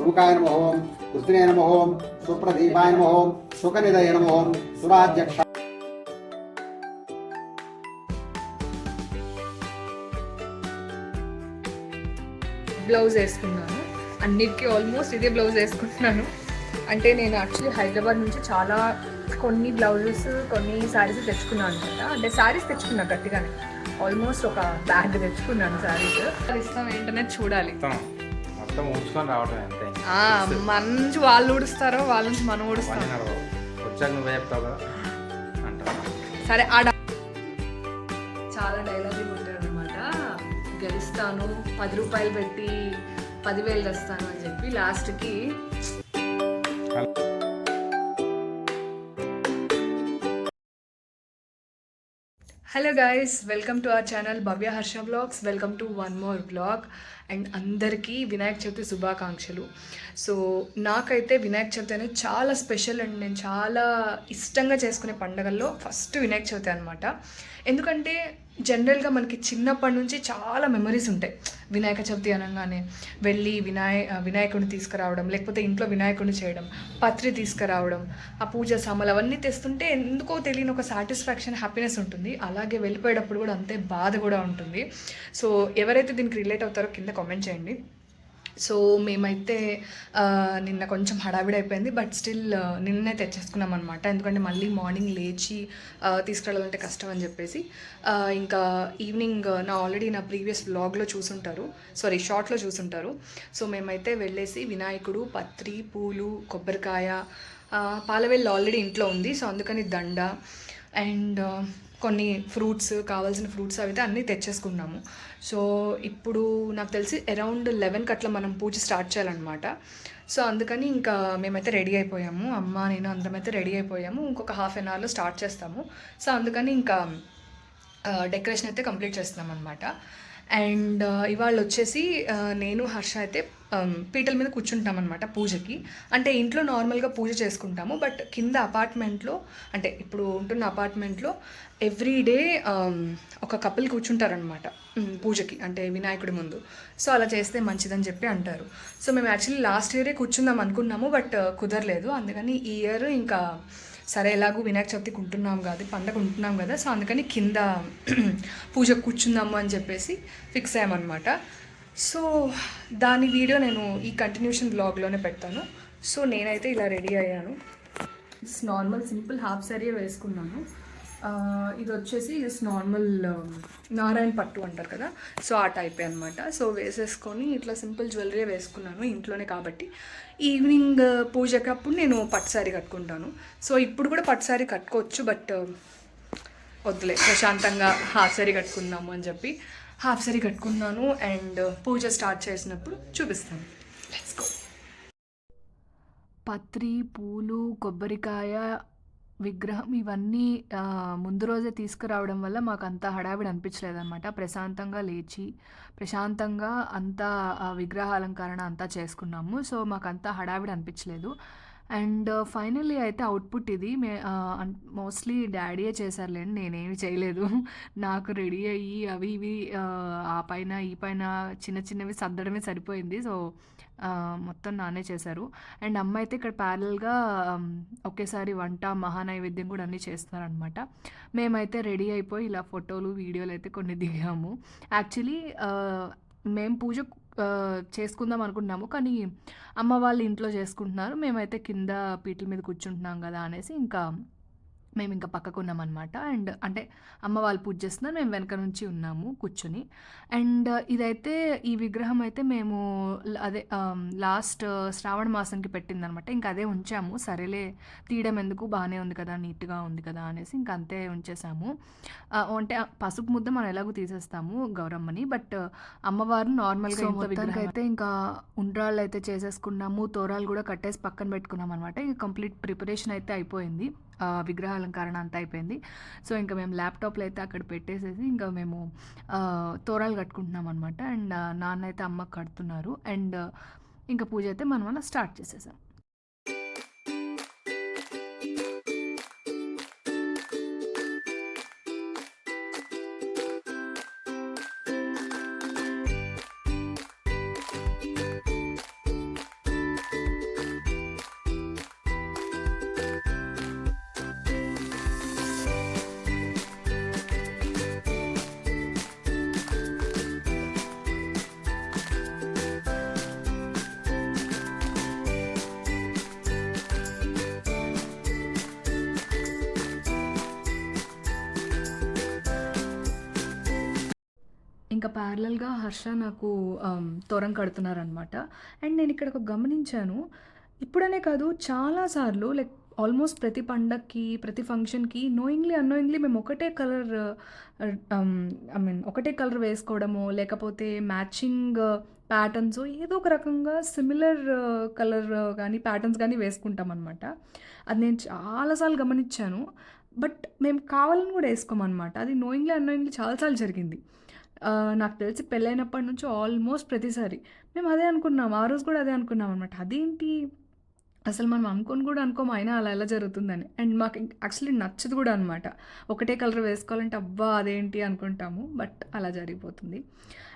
సుముఖాయ నమ ఓం కృష్ణే నమ ఓం సుప్రదీపాయ నమ ఓం సుఖనిదయ నమ ఓం సురాధ్యక్ష బ్లౌజ్ వేసుకున్నాను. అన్నిటికీ ఆల్మోస్ట్ ఇదే బ్లౌజ్ వేసుకుంటున్నాను. అంటే నేను యాక్చువల్లీ హైదరాబాద్ నుంచి చాలా కొన్ని బ్లౌజెస్ కొన్ని శారీస్ తెచ్చుకున్నాను అనమాట అంటే శారీస్ తెచ్చుకున్నా గట్టిగానే. ఆల్మోస్ట్ ఒక బ్యాగ్ తెచ్చుకున్నాను శారీస్ ఇస్తాం ఏంటనే చూడాలి. మొత్తం ఊడ్చుకొని రావటం మన నుంచి వాళ్ళు ఊడుస్తారో వాళ్ళ నుంచి మనం ఊడుస్తాం. పని నడవదు వచ్చాక నువ్వే చెప్తావు కదా. అంటారు సరే ఆ చాలా డైలాగులు ఉంటారు అనమాట గెలుస్తాను పది రూపాయలు పెట్టి పదివేలు తెస్తాను అని చెప్పి లాస్ట్కి hello guys welcome to our channel Bhavya Harsha vlogs welcome to one more vlog and అందరికీ వినాయక చవితి శుభాకాంక్షలు. సో నాకైతే వినాయక చవితి అనేది చాలా స్పెషల్ అండ్ నేను చాలా ఇష్టంగా చేసుకునే పండుగల్లో ఫస్ట్ వినాయక చవితి అనమాట ఎందుకంటే జనరల్గా మనకి చిన్నప్పటి నుంచి చాలా మెమరీస్ ఉంటాయి. వినాయక చవితి అనగానే వెళ్ళి వినాయ వినాయకుడిని తీసుకురావడం లేకపోతే ఇంట్లో వినాయకుడిని చేయడం పత్రి తీసుకురావడం ఆ పూజ సామాన్లు అవన్నీ తెస్తుంటే ఎందుకో తెలియని ఒక సాటిస్ఫాక్షన్ హ్యాపీనెస్ ఉంటుంది. అలాగే వెళ్ళిపోయేటప్పుడు కూడా అంతే బాధ కూడా ఉంటుంది. సో ఎవరైతే దీనికి రిలేట్ అవుతారో కింద కామెంట్ చేయండి. సో మేమైతే నిన్న కొంచెం హడావిడి అయిపోయింది బట్ స్టిల్ నిన్నే తెచ్చేసుకున్నాం అనమాట ఎందుకంటే మళ్ళీ మార్నింగ్ లేచి తీసుకెళ్ళాలంటే కష్టం అని చెప్పేసి. ఇంకా ఈవినింగ్ నా ఆల్రెడీ నా ప్రీవియస్ బ్లాగ్లో చూసుంటారు. సారీ షార్ట్లో చూసుంటారు. సో మేమైతే వెళ్ళేసి వినాయకుడు పత్రి పూలు కొబ్బరికాయ పాలవెల్లు ఆల్రెడీ ఇంట్లో ఉంది. సో అందుకని దండ అండ్ కొన్ని ఫ్రూట్స్ కావాల్సిన ఫ్రూట్స్ అయితే అన్నీ తెచ్చేసుకున్నాము. సో ఇప్పుడు నాకు తెలిసి అరౌండ్ లెవెన్కి అట్లా మనం పూజ స్టార్ట్ చేయాలన్నమాట. సో అందుకని ఇంకా మేమైతే రెడీ అయిపోయాము. అమ్మ నేను అందరం అయితే రెడీ అయిపోయాము. ఇంకొక హాఫ్ అన్ అవర్లో స్టార్ట్ చేస్తాము. సో అందుకని ఇంకా డెకరేషన్ అయితే కంప్లీట్ చేస్తున్నాం అనమాట అండ్ ఇవాళ వచ్చేసి నేను హర్ష అయితే Um, పీటల మీద కూర్చుంటాం అనమాట పూజకి. అంటే ఇంట్లో నార్మల్గా పూజ చేసుకుంటాము బట్ కింద అపార్ట్మెంట్లో అంటే ఇప్పుడు ఉంటున్న అపార్ట్మెంట్లో ఎవ్రీ డే ఒక కపుల్ కూర్చుంటారనమాట um, పూజకి అంటే వినాయకుడి ముందు. సో అలా చేస్తే మంచిదని చెప్పి అంటారు. సో మేము యాక్చువల్లీ లాస్ట్ ఇయరే కూర్చుందాం అనుకున్నాము బట్ uh, కుదరలేదు. అందుకని ఈ ఇయర్ ఇంకా సరే ఎలాగో వినాయక చవితికి ఉంటున్నాం కాదు పండగ ఉంటున్నాం కదా సో అందుకని కింద పూజకు కూర్చుందాము అని చెప్పేసి ఫిక్స్ అయ్యామన్నమాట. సో దాని వీడియో నేను ఈ కంటిన్యూషన్ బ్లాగ్లోనే పెడతాను. సో నేనైతే ఇలా రెడీ అయ్యాను. నార్మల్ సింపుల్ హాఫ్ సారీ వేసుకున్నాను. ఇది వచ్చేసి ఇట్స్ నార్మల్ um, నారాయణ పట్టు అంటారు కదా? సో ఆ టైప్ అనమాట సో వేసేసుకొని ఇట్లా సింపుల్ జ్యువెలరీ వేసుకున్నాను ఇంట్లోనే కాబట్టి. ఈవినింగ్ uh, పూజకప్పుడు నేను పట్టు సారీ కట్టుకుంటాను. సో ఇప్పుడు కూడా పట్టు సారీ కట్టుకోవచ్చు బట్ um, వద్దులే ప్రశాంతంగా హాఫ్ సారీ కట్టుకుందాము అని చెప్పి. హాఫ్ సారీ కట్టుకున్నాను అండ్ పూజ స్టార్ట్ చేసినప్పుడు చూపిస్తాను. లెట్స్ గో పత్రి పూలు కొబ్బరికాయ విగ్రహం ఇవన్నీ ముందు రోజే తీసుకురావడం వల్ల మాకు అంత హడావిడి అనిపించలేదన్నమాట. ప్రశాంతంగా లేచి ప్రశాంతంగా అంతా ఆ విగ్రహాలంకరణ అంతా చేసుకున్నాము. సో మాకు అంత హడావిడి అనిపించలేదు. అండ్ ఫైనల్లీ అయితే అవుట్పుట్ ఇది. మే మోస్ట్లీ డాడీయే చేశారులేండి నేనేమి చేయలేదు. నాకు రెడీ అయ్యి అవి ఇవి ఆ, పైన ఈ పైన చిన్న చిన్నవి సర్దడమే సరిపోయింది. సో మొత్తం నానే చేశారు. అండ్ అమ్మ అయితే ఇక్కడ ప్యారల్గా ఒకేసారి వంట మహానైవేద్యం కూడా అన్నీ చేస్తున్నారనమాట. మేమైతే రెడీ అయిపోయి ఇలా ఫోటోలు వీడియోలు అయితే కొన్ని దిగాము. యాక్చువల్లీ మేము పూజ చేసుకుందాం అనుకుంటున్నాము. కానీ అమ్మ వాళ్ళు ఇంట్లో చేసుకుంటున్నారు. మేమైతే కింద పీటల మీద కూర్చుంటున్నాం కదా అనేసి ఇంకా మేము ఇంకా పక్కకు ఉన్నామన్నమాట. అండ్ అంటే అమ్మ వాళ్ళు పూజ చేస్తున్నారు మేము వెనక నుంచి ఉన్నాము కూర్చొని. అండ్ ఇదైతే ఈ విగ్రహం అయితే మేము అదే లాస్ట్ శ్రావణ మాసంకి పెట్టిందనమాట ఇంకా అదే ఉంచాము. సరేలే తీయడం ఎందుకు? బాగానే ఉంది కదా నీట్గా ఉంది కదా అనేసి ఇంకా అంతే ఉంచేసాము. అంటే పసుపు ముద్ద మనం ఎలాగో తీసేస్తాము గౌరమ్మని. బట్ అమ్మవారు నార్మల్గా విగ్రహం అయితే ఇంకా ఉండ్రాళ్ళు అయితే చేసేసుకున్నాము తోరాలు కూడా కట్టేసి పక్కన పెట్టుకున్నాం అనమాట ఇంకా కంప్లీట్ ప్రిపరేషన్ అయితే అయిపోయింది. విగ్రహాలంకరణ అంతా అయిపోయింది. సో ఇంకా మేము ల్యాప్టాప్లో అయితే అక్కడ పెట్టేసేసి ఇంకా మేము తోరాలు కట్టుకుంటున్నాం అనమాట అండ్ నాన్న అయితే అమ్మకి కడుతున్నారు. అండ్ ఇంకా పూజ అయితే మనం అలా స్టార్ట్ చేసేసాం. ఇంకా ప్యారలల్గా హర్ష నాకు త్వరం తోరం కడుతున్నారనమాట అండ్ నేను ఇక్కడ ఒక గమనించాను. ఇప్పుడనే కాదు చాలాసార్లు లైక్ ఆల్మోస్ట్ ప్రతి పండక్కి ప్రతి ఫంక్షన్కి నోయింగ్లీ అన్నోయింగ్లీ మేము ఒకటే కలర్ ఐ మీన్ ఒకటే కలర్ వేసుకోవడము లేకపోతే మ్యాచింగ్ ప్యాటర్న్స్ ఏదో ఒక రకంగా సిమిలర్ కలర్ కానీ ప్యాటర్న్స్ కానీ వేసుకుంటాం అనమాట అది నేను చాలాసార్లు గమనించాను. బట్ మేము కావాలని కూడా వేసుకోమన్నమాట. అది నోయింగ్లీ అన్నోయింగ్లీ చాలాసార్లు జరిగింది. నాకు తెలిసి పెళ్ళైనప్పటి నుంచి ఆల్మోస్ట్ ప్రతిసారి. మేము అదే అనుకున్నాం. ఆ రోజు కూడా అదే అనుకున్నాం అనమాట అదేంటి? అసలు మనం అనుకొని కూడా అనుకోము అయినా అలా ఎలా జరుగుతుందని. అండ్ మాకు యాక్చువల్లీ నచ్చదు కూడా అనమాట ఒకటే కలర్ వేసుకోవాలంటే అబ్బా అదేంటి అనుకుంటాము బట్ అలా జరిగిపోతుంది.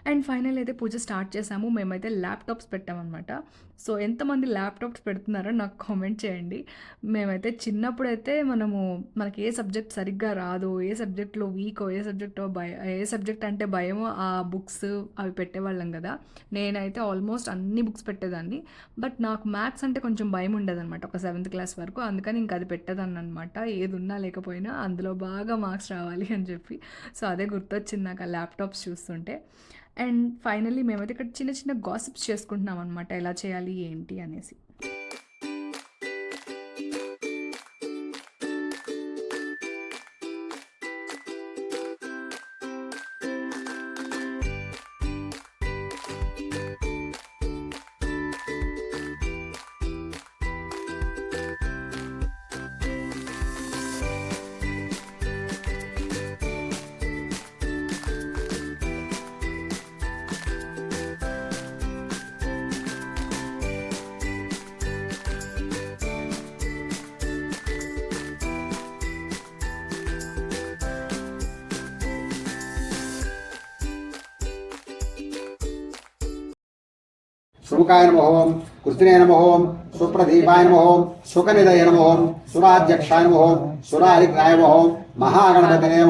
అండ్ ఫైనల్ అయితే పూజ స్టార్ట్ చేసాము. మేమైతే ల్యాప్టాప్స్ పెట్టామన్నమాట. సో ఎంతమంది ల్యాప్టాప్స్ పెడుతున్నారో నాకు కామెంట్ చేయండి. మేమైతే చిన్నప్పుడైతే మనము మనకి ఏ సబ్జెక్ట్ సరిగ్గా రాదు ఏ సబ్జెక్ట్లో వీకో ఏ సబ్జెక్టో భయ ఏ సబ్జెక్ట్ అంటే భయమో ఆ బుక్స్ అవి పెట్టేవాళ్ళం కదా. నేనైతే ఆల్మోస్ట్ అన్ని బుక్స్ పెట్టేదాన్ని. బట్ నాకు మ్యాథ్స్ అంటే కొంచెం భయం ఉండదన్నమాట ఒక సెవెంత్ క్లాస్ వరకు. అందుకని ఇంకా అది పెట్టేదాన్ని అనమాట ఏది ఉన్నా లేకపోయినా అందులో బాగా మార్క్స్ రావాలి అని చెప్పి. సో అదే గుర్తొచ్చింది నాకు ఆ ల్యాప్టాప్స్ చూస్తుంటే. అండ్ ఫైనల్లీ మేమైతే ఇక్కడ చిన్న చిన్న గాసిప్స్ చేసుకుంటున్నాం అనమాట ఎలా చేయాలి ఏంటి అనేసి. సుముఖాయ నమోహం కృత్రియ నమోహం సుప్రదీపాయ నమోహం సుఖనిదయ నమోహం సురాధ్యక్షాయ నమోహం ఓం సురారిగ్నాయ నమ ఓం మహాగణపతినే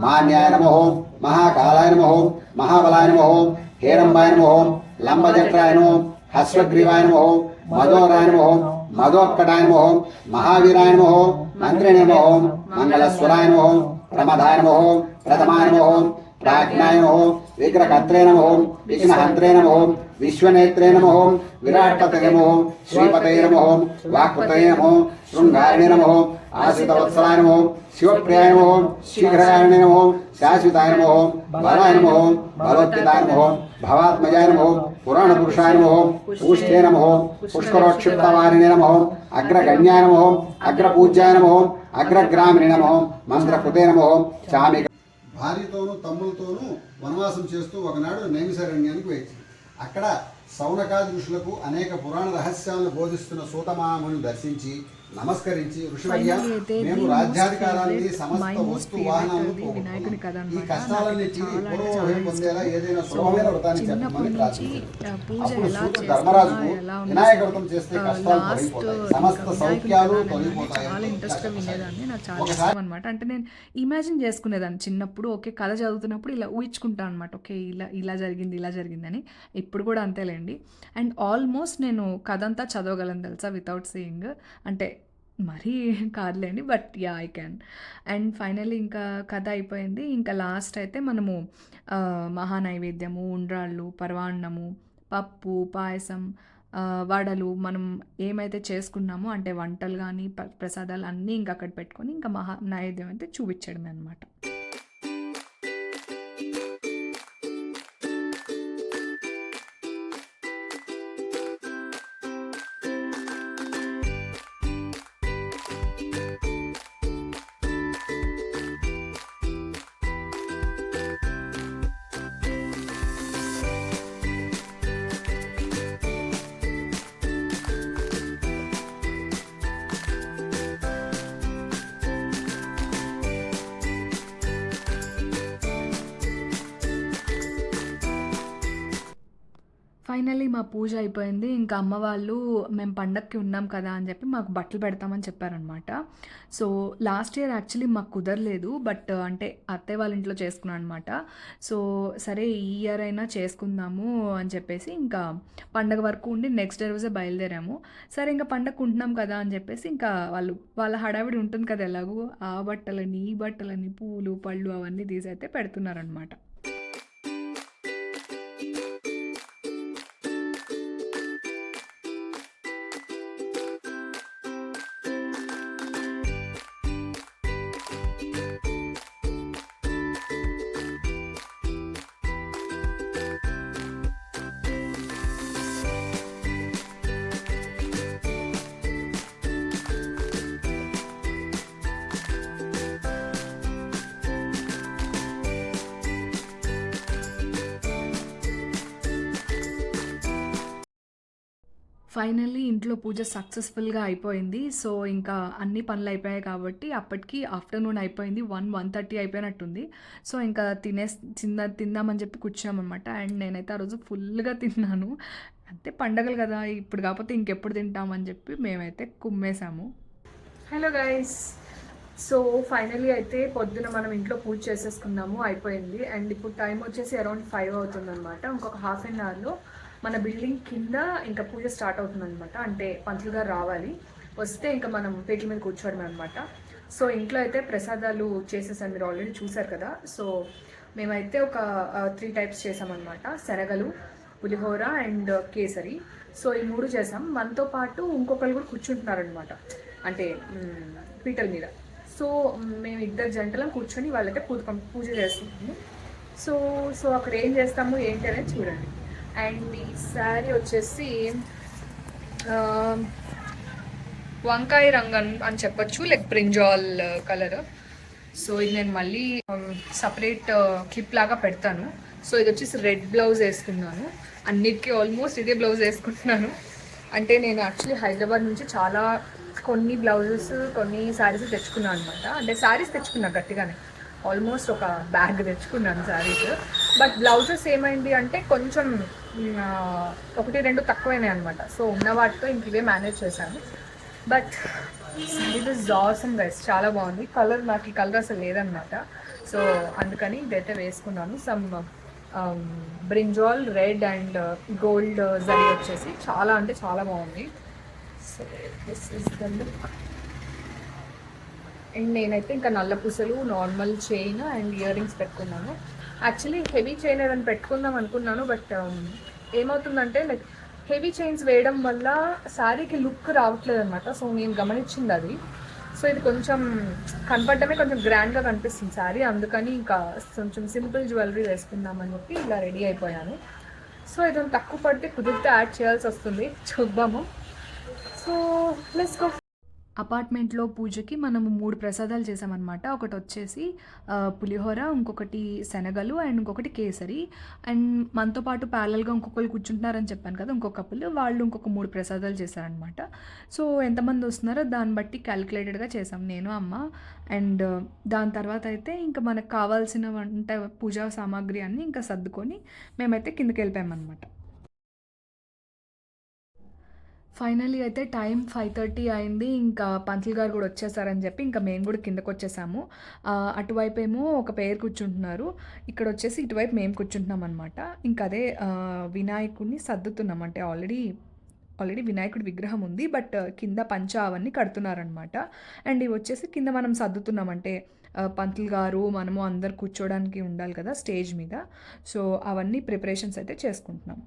మాన్యాయ నమోహం మహాకాలాయ నమోహం మహాబలాయ నమోహం హేరంబాయ నమోహం ఓం లంబచక్రాయ హస్వగ్రీవాయ నమోహం మధోరాయ నమోహం మధోక్కటాయ నమోహం మహావీరాయ నమోహం ఓం నమోహం మంగళస్వరాయ నమోహం ప్రమదాయ నమోహం ప్రథమాయ నమోహం ఓం ప్రాజ్ఞాయ నమ ఓం విగ్రహత్రే నమ ఓం విఘ్నహంత్రే నమ ఓం విశ్వనేత్రే నమ ఓం విరాట్పతయ నమ ఓం శ్రీపతయ నమ ఓం వాక్పతయ నమ ఓం శృంగారిణే నమ ఓం ఆశ్రితవత్సలాయ నమ ఓం శివప్రియాయ నమ ఓం శీఘ్రగాయణే నమ ఓం శాశ్వతాయ నమ ఓం బలాయ నమ ఓం బలోత్యతాయ నమ ఓం భవాత్మజాయ నమ భార్యతోనూ తమ్ములతోనూ వనవాసం చేస్తూ ఒకనాడు నైమిసారణ్యానికి వేచి అక్కడ సౌనకాది ఋషులకు అనేక పురాణ రహస్యాలను బోధిస్తున్న సూతమామును దర్శించి నమస్కరించి అయితే మేము రాజ్యాధికారాన్ని సమస్త వస్తు వాహనాలను అది వినాయకుని కథ పోగొట్టుకున్నాం. ఈ అన్నమాట. కష్టాలన్నీ నాకు తీరి చాలా అంటే పూర్వవైపు పొందేలా. ఏదైనా సులభమైన వ్రతాన్ని చెప్పమని ప్రార్థించారు ధర్మరాజుకు వినాయక వ్రతం చేస్తే కష్టాలు తొలగిపోతాయి సమస్త సౌఖ్యాలు తొలగిపోతాయి ఇంట్రెస్ట్గా. వినేదాన్ని నాకు చాలా ఇష్టం అనమాట అంటే నేను ఇమాజిన్ చేసుకునేదాన్ని చిన్నప్పుడు ఓకే కథ చదువుతున్నప్పుడు ఇలా ఊహించుకుంటాను అనమాట ఓకే ఇలా ఇలా జరిగింది ఇలా జరిగిందని ఇప్పుడు కూడా అంతేలేండి అండ్ ఆల్మోస్ట్ నేను కథ అంతా చదవగలను తెలుసా వితౌట్ సీయింగ్ అంటే మరీ కాదులేండి but yeah I can and finally ఇంకా కథ అయిపోయింది. ఇంకా లాస్ట్ అయితే మనము మహానైవేద్యము ఉండ్రాళ్ళు పరవాన్నము పప్పు పాయసం వడలు మనం ఏమైతే చేసుకున్నామో అంటే వంటలు కానీ ప- ప్రసాదాలు అన్నీ ఇంకా అక్కడ పెట్టుకొని ఇంకా మహా నైవేద్యం అయితే చూపించడమే అనమాట ఫైనల్లీ మా పూజ అయిపోయింది. ఇంకా అమ్మ వాళ్ళు మేము పండక్కి ఉన్నాం కదా అని చెప్పి మాకు బట్టలు పెడతామని చెప్పారనమాట సో లాస్ట్ ఇయర్ యాక్చువల్లీ మాకు కుదరలేదు. బట్ అంటే అత్తయ్య వాళ్ళ ఇంట్లో చేసుకున్నాను అనమాట సో సరే ఈ ఇయర్ అయినా చేసుకుందాము అని చెప్పేసి ఇంకా పండగ వరకు ఉండి నెక్స్ట్ డే రోజే బయలుదేరాము. సరే ఇంకా పండగ ఉంటున్నాం కదా అని చెప్పేసి ఇంకా వాళ్ళు వాళ్ళ హడావిడి ఉంటుంది కదా ఎలాగో ఆ బట్టలని ఈ బట్టలని పూలు పళ్ళు అవన్నీ తీసి అయితే పెడుతున్నారనమాట ఫైనల్లీ ఇంట్లో పూజ సక్సెస్ఫుల్గా అయిపోయింది. సో ఇంకా అన్ని పనులు అయిపోయాయి కాబట్టి అప్పటికి ఆఫ్టర్నూన్ అయిపోయింది. వన్ వన్ థర్టీ అయిపోయినట్టుంది. సో ఇంకా తినే తిందా తిందామని చెప్పి కూర్చున్నామన్నమాట. అండ్ నేనైతే ఆ రోజు ఫుల్గా తిన్నాను. అంతే పండగలు కదా ఇప్పుడు కాకపోతే ఇంకెప్పుడు తింటామని చెప్పి మేమైతే కుమ్మేశాము. Hello guys. సో ఫైనలీ అయితే పొద్దున మనం ఇంట్లో పూజ చేసేసుకున్నాము. అయిపోయింది. అండ్ ఇప్పుడు టైం వచ్చేసి అరౌండ్ ఫైవ్ అవుతుంది అనమాట ఇంకొక హాఫ్ అన్ అవర్లో మన బిల్డింగ్ కింద ఇంకా పూజ స్టార్ట్ అవుతుందనమాట అంటే పంతులు గారు రావాలి. వస్తే ఇంకా మనం పేట్ల మీద కూర్చోవడం అనమాట సో ఇంట్లో అయితే ప్రసాదాలు చేసేసాను మీరు ఆల్రెడీ చూసారు కదా. సో మేమైతే ఒక త్రీ టైప్స్ చేసామన్నమాట. శనగలు పులిహోర అండ్ కేసరి. సో ఈ మూడు చేసాం. మనతో పాటు ఇంకొకరు కూడా కూర్చుంటున్నారనమాట అంటే పీటల మీద. సో మేము ఇద్దరు జంటలం కూర్చొని వాళ్ళైతే పూజ పూజ చేస్తున్నాము. సో సో అక్కడ ఏం చేస్తాము ఏంటి అనేది చూడండి. అండ్ ఈ శారీ వచ్చేసి వంకాయ రంగు అని అని చెప్పొచ్చు లైక్ బ్రింజాల్ కలర్ సో ఇది నేను మళ్ళీ సపరేట్ క్లిప్ లాగా పెడతాను. సో ఇది వచ్చేసి రెడ్ బ్లౌజ్ వేసుకున్నాను. అన్నిటికీ ఆల్మోస్ట్ ఇదే బ్లౌజ్ వేసుకుంటున్నాను. అంటే నేను యాక్చువల్లీ హైదరాబాద్ నుంచి చాలా కొన్ని బ్లౌజెస్ కొన్ని శారీస్ తెచ్చుకున్నాను అనమాట అంటే శారీస్ తెచ్చుకున్నా గట్టిగానే. ఆల్మోస్ట్ ఒక బ్యాగ్ తెచ్చుకున్నాను శారీస్ బట్ బ్లౌజెస్ ఏమైంది అంటే కొంచెం ఒకటి రెండు తక్కువైనాయి అనమాట సో ఉన్న వాటితో ఇంక ఇవే మేనేజ్ చేశాను. బట్ ఇది జాసమ్ గైస్ చాలా బాగుంది. కలర్ నాకు ఈ కలర్ అసలు లేదనమాట సో అందుకని ఇదైతే వేసుకున్నాను. Some brinjal red and gold zari వచ్చేసి చాలా అంటే చాలా బాగుంది. So this is the look and నేనైతే ఇంకా నల్ల పూసలు normal chain and earrings పెట్టుకున్నాను. యాక్చువల్లీ హెవీ చైన్ ఏదైనా పెట్టుకుందాం అనుకున్నాను బట్ um, ఏమవుతుందంటే లైక్ హెవీ చైన్స్ వేయడం వల్ల శారీకి లుక్ రావట్లేదు అనమాట సో నేను గమనించింది అది. సో ఇది కొంచెం కనపడటమే కొంచెం గ్రాండ్గా కనిపిస్తుంది శారీ. అందుకని ఇంకా కొంచెం సింపుల్ జ్యువెలరీ వేసుకుందామని చెప్పి ఇలా రెడీ అయిపోయాను. సో ఇది తక్కువ పడితే కుదిరితే యాడ్ చేయాల్సి వస్తుంది. చూద్దాము. సో లెట్స్ గో అపార్ట్మెంట్లో పూజకి మనము మూడు ప్రసాదాలు చేసామన్నమాట. ఒకటి వచ్చేసి పులిహోర ఇంకొకటి శనగలు అండ్ ఇంకొకటి కేసరి. అండ్ మనతో పాటు ప్యారల్గా ఇంకొకరు కూర్చుంటున్నారని చెప్పాను కదా ఇంకొక కప్పులు వాళ్ళు ఇంకొక మూడు ప్రసాదాలు చేశారనమాట సో ఎంతమంది వస్తున్నారో దాన్ని బట్టి క్యాలిక్యులేటెడ్గా చేసాం నేను అమ్మ. అండ్ దాని తర్వాత అయితే ఇంకా మనకు కావాల్సిన వంట పూజా సామాగ్రి అన్నీ ఇంకా సర్దుకొని మేమైతే కిందకి వెళ్ళిపోయామన్నమాట. ఫైనలీ అయితే టైం ఫైవ్ థర్టీ అయింది. ఇంకా పంతులు గారు కూడా వచ్చేసారని చెప్పి ఇంకా మేము కూడా కిందకు వచ్చేసాము. అటువైపు ఏమో ఒక పేరు కూర్చుంటున్నారు. ఇక్కడ వచ్చేసి ఇటువైపు మేము కూర్చుంటున్నాం అనమాట ఇంకా అదే వినాయకుడిని సర్దుతున్నాం. అంటే ఆల్రెడీ ఆల్రెడీ వినాయకుడి విగ్రహం ఉంది. బట్ కింద పంచ అవన్నీ కడుతున్నారనమాట అండ్ ఇవి వచ్చేసి కింద మనం సర్దుతున్నామంటే పంతులు గారు మనము అందరు కూర్చోడానికి ఉండాలి కదా స్టేజ్ మీద. సో అవన్నీ ప్రిపరేషన్స్ అయితే చేసుకుంటున్నాం.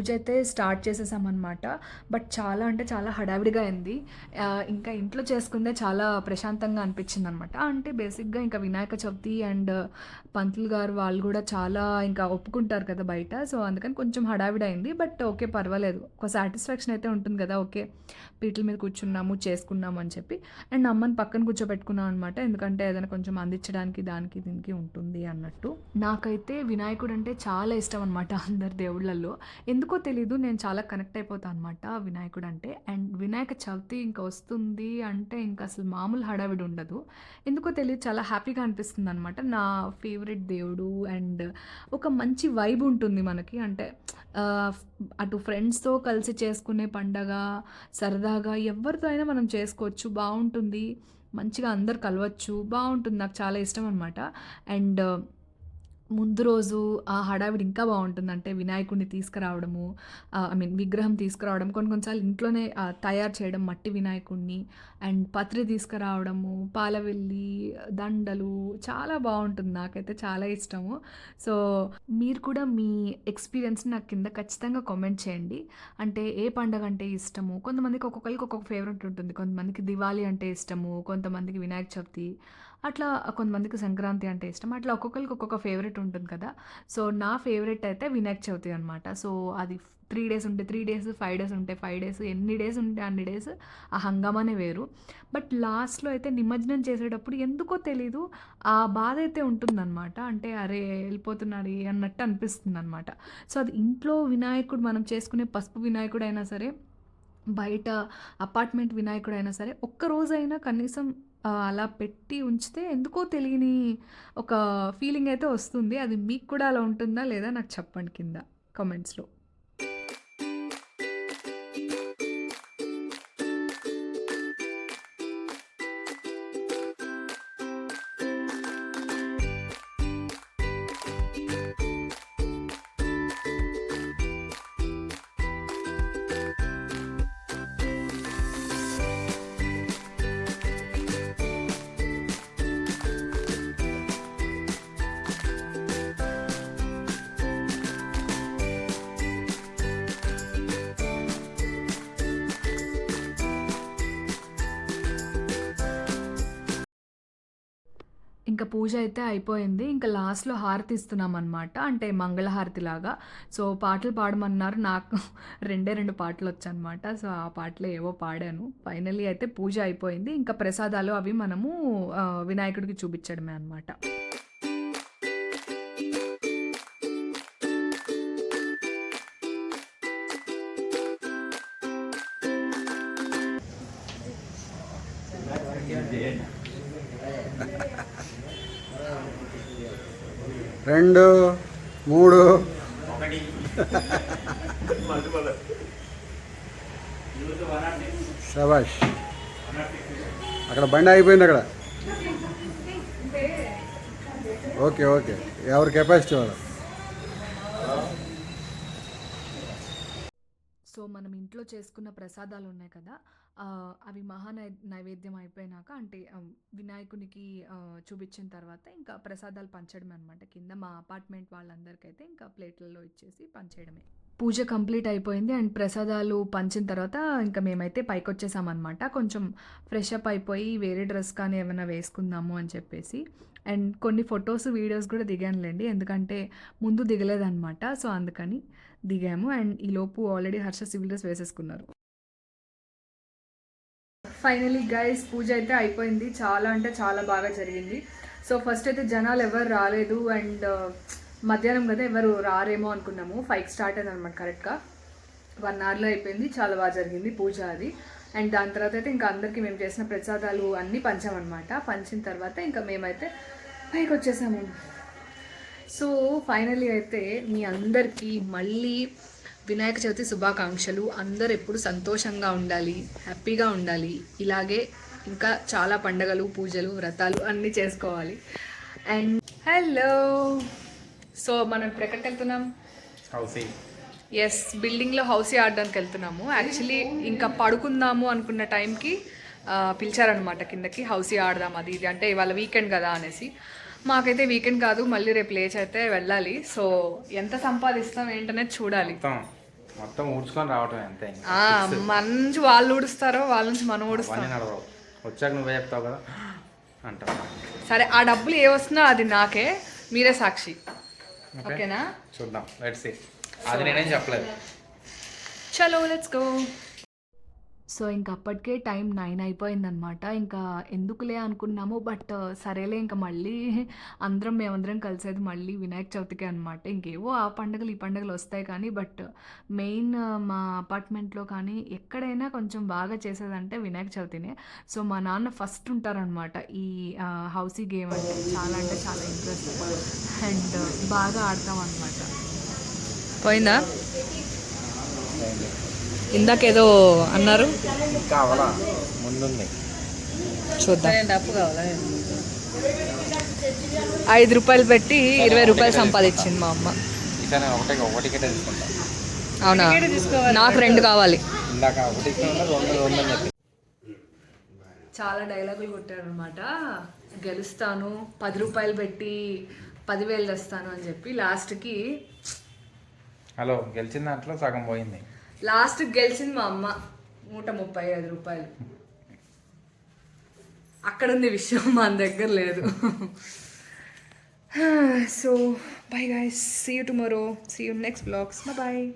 పూజ అయితే స్టార్ట్ చేసేసామన్నమాట. బట్ చాలా అంటే చాలా హడావిడిగా అయింది. ఇంకా ఇంట్లో చేసుకుందే చాలా ప్రశాంతంగా అనిపించింది అనమాట అంటే బేసిక్గా ఇంకా వినాయక చవితి అండ్ పంతులు గారు వాళ్ళు కూడా చాలా ఇంకా ఒప్పుకుంటారు కదా బయట. సో అందుకని కొంచెం హడావిడి అయింది. బట్ ఓకే పర్వాలేదు. ఒక సాటిస్ఫాక్షన్ అయితే ఉంటుంది కదా ఓకే. పీటల మీద కూర్చున్నాము చేసుకున్నాము అని చెప్పి. అండ్ అమ్మని పక్కన కూర్చోబెట్టుకున్నాం అనమాట ఎందుకంటే ఏదైనా కొంచెం అందించడానికి దానికి దీనికి ఉంటుంది అన్నట్టు. నాకైతే వినాయకుడు అంటే చాలా ఇష్టం అనమాట అందరి దేవుళ్ళల్లో. ఎందుకు తెలీదు నేను చాలా కనెక్ట్ అయిపోతాను అనమాట వినాయకుడు అంటే అండ్ వినాయక చవితి ఇంకా వస్తుంది అంటే ఇంకా అసలు మామూలు హడావిడి ఉండదు. ఎందుకో తెలియదు చాలా హ్యాపీగా అనిపిస్తుంది అనమాట నా ఫేవరెట్ దేవుడు అండ్ ఒక మంచి వైబ్ ఉంటుంది మనకి. అంటే అటు ఫ్రెండ్స్తో కలిసి చేసుకునే పండగ సరదాగా ఎవరితో అయినా మనం చేసుకోవచ్చు బాగుంటుంది. మంచిగా అందరు కలవచ్చు బాగుంటుంది. నాకు చాలా ఇష్టం అనమాట అండ్ ముందు రోజు ఆ హడావిడి ఇంకా బాగుంటుంది. అంటే వినాయకుడిని తీసుకురావడము ఐ మీన్ విగ్రహం తీసుకురావడం కొన్ని కొన్నిసార్లు ఇంట్లోనే తయారు చేయడం మట్టి వినాయకుడిని అండ్ పత్రి తీసుకురావడము పాలవెల్లి దండలు చాలా బాగుంటుంది. నాకైతే చాలా ఇష్టము. సో మీరు కూడా మీ ఎక్స్పీరియన్స్ నాకు కింద ఖచ్చితంగా కామెంట్ చేయండి. అంటే ఏ పండగ అంటే ఇష్టము? కొంతమందికి ఒక్కొక్కరికి ఒక్కొక్క ఫేవరెట్ ఉంటుంది. కొంతమందికి దివాళీ అంటే ఇష్టము కొంతమందికి వినాయక చవితి అట్లా కొంతమందికి సంక్రాంతి అంటే ఇష్టం అట్లా ఒక్కొక్కరికి ఒక్కొక్క ఫేవరెట్ ఉంటుంది కదా. సో నా ఫేవరెట్ అయితే వినాయక చవితి అనమాట సో అది త్రీ డేస్ ఉంటే త్రీ డేస్ ఫైవ్ డేస్ ఉంటే ఫైవ్ డేస్ ఎన్ని డేస్ ఉంటే అన్ని డేస్ ఆ హంగామానే వేరు. బట్ లాస్ట్లో అయితే నిమజ్జనం చేసేటప్పుడు ఎందుకో తెలీదు ఆ బాధ అయితే ఉంటుందన్నమాట. అంటే అరే వెళ్ళిపోతున్నాడు అన్నట్టు అనిపిస్తుంది అనమాట సో అది ఇంట్లో వినాయకుడు మనం చేసుకునే పసుపు వినాయకుడు అయినా సరే బయట అపార్ట్మెంట్ వినాయకుడు అయినా సరే ఒక్క రోజైనా కనీసం అలా పెట్టి ఉంచితే ఎందుకో తెలియని ఒక ఫీలింగ్ అయితే వస్తుంది. అది మీకు కూడా అలా ఉంటుందా లేదా నాకు చెప్పండి కింద కామెంట్స్లో. ఇంకా పూజ అయితే అయిపోయింది. ఇంకా లాస్ట్లో హారతి ఇస్తున్నాం అనమాట అంటే మంగళహారతి లాగా సో పాటలు పాడమన్నారు. నాకు రెండే రెండు పాటలు వచ్చనమాట సో ఆ పాటలు ఏవో పాడాను. ఫైనలీ అయితే పూజ అయిపోయింది. ఇంకా ప్రసాదాలు అవి మనము వినాయకుడికి చూపించడమే అనమాట రెండు మూడు. శబాష్ అక్కడ బండి అయిపోయింది అక్కడ. Okay okay. ఎవరి కెపాసిటీ వాళ్ళు? సో మనం ఇంట్లో చేసుకున్న ప్రసాదాలు ఉన్నాయి కదా అవి మహా నై నైవేద్యం అయిపోయినాక అంటే వినాయకునికి చూపించిన తర్వాత ఇంకా ప్రసాదాలు పంచడమే అనమాట కింద మా అపార్ట్మెంట్ వాళ్ళందరికైతే ఇంకా ప్లేట్లలో ఇచ్చేసి పంచేయడమే. పూజ కంప్లీట్ అయిపోయింది అండ్ ప్రసాదాలు పంచిన తర్వాత ఇంకా మేమైతే పైకి వచ్చేసామన్నమాట కొంచెం ఫ్రెష్ అప్ అయిపోయి వేరే డ్రెస్ కానీ ఏమైనా వేసుకుందాము అని చెప్పేసి. అండ్ కొన్ని ఫొటోస్ వీడియోస్ కూడా దిగానులేండి. ఎందుకంటే ముందు దిగలేదన్నమాట. సో అందుకని దిగాము. అండ్ ఈ లోపు ఆల్రెడీ హర్ష సివిల్ డ్రెస్ వేసేసుకున్నారు. ఫైనలీ గైస్ పూజ అయితే అయిపోయింది. చాలా అంటే చాలా బాగా జరిగింది. సో ఫస్ట్ అయితే జనాలు ఎవరు రాలేదు అండ్ uh, మధ్యాహ్నం కదా ఎవరు రారేమో అనుకున్నాము. ఫైవ్ స్టార్ట్ అయింది అనమాట కరెక్ట్గా వన్ అవర్లో అయిపోయింది. చాలా బాగా జరిగింది పూజ అది. అండ్ దాని తర్వాత అయితే ఇంకా అందరికీ మేము చేసిన ప్రసాదాలు అన్నీ పంచామన్నమాట పంచిన తర్వాత ఇంకా మేమైతే పైకి వచ్చేసాము. సో ఫైనలీ అయితే మీ అందరికీ మళ్ళీ వినాయక చవితి శుభాకాంక్షలు. అందరు ఎప్పుడు సంతోషంగా ఉండాలి హ్యాపీగా ఉండాలి. ఇలాగే ఇంకా చాలా పండగలు పూజలు వ్రతాలు అన్నీ చేసుకోవాలి. And hello! సో మనం ఇప్పుడు ఎక్కడికి వెళ్తున్నాం? హౌసీ. ఎస్ బిల్డింగ్లో హౌసీ ఆడడానికి వెళ్తున్నాము. యాక్చువల్లీ ఇంకా పడుకుందాము అనుకున్న టైంకి పిలిచారనమాట కిందకి హౌసీ ఆడదాం అది ఇది అంటే ఇవాళ వీకెండ్ కదా అనేసి. మాకైతే వీకెండ్ కాదు మళ్ళీ రేపు లేచి అయితే వెళ్ళాలి. సో ఎంత సంపాదిస్తాం ఏంటనేది చూడాలి. మొత్తం ఊడ్చుకొని రావటం అంతే మన నుంచి వాళ్ళు ఊడుస్తారో వాళ్ళ నుంచి మనం ఊడుస్తాం. నడవవు. వచ్చాక నువ్వే చెప్తావు కదా? అంటావు సరే ఆ డబ్బులు ఏ వస్తున్నా అది నాకే మీరే సాక్షి. ఓకే. ఓకేనా? చూద్దాం. లెట్స్ సీ అది నేనేం చెప్పలేదు. చలో లెట్స్ గో సో ఇంకా అప్పటికే టైం నైన్ అయిపోయిందనమాట ఇంకా ఎందుకులే అనుకున్నాము బట్ సరేలే ఇంకా మళ్ళీ అందరం మేమందరం కలిసేది మళ్ళీ వినాయక చవితికే అనమాట ఇంకేవో ఆ పండుగలు ఈ పండుగలు వస్తాయి కానీ బట్ మెయిన్ మా అపార్ట్మెంట్లో కానీ ఎక్కడైనా కొంచెం బాగా చేసేదంటే వినాయక చవితినే. సో మా నాన్న ఫస్ట్ ఉంటారనమాట ఈ హౌసీ గేమ్ అంటే చాలా అంటే చాలా ఇంట్రెస్ట్. అండ్ బాగా ఆడతాం అనమాట పోయిందా. ఇందాకేదో అన్నారు. ఇంకా అవలా ముందుంది. చూద్దాం. ఐదు రూపాయలు పెట్టి ఇరవై రూపాయలు సంపాదించింది మా అమ్మ. ఈసారి ఒకటే ఒక టికెట్ తీసుకుంటా. అవునా? నాకు రెండు కావాలి. ఇందాక చాలా డైలాగులు కొట్టారు అనమాట గెలుస్తాను పది రూపాయలు పెట్టి పదివేలు తెస్తాను అని చెప్పి లాస్ట్కి హలో గెలిచిన దాంట్లో సగం పోయింది. లాస్ట్ గెలిచింది మా అమ్మ. నూట ముప్పై ఐదు రూపాయలు. అక్కడ ఉంది విషయం మన దగ్గర లేదు. So bye guys see you tomorrow see you next vlogs bye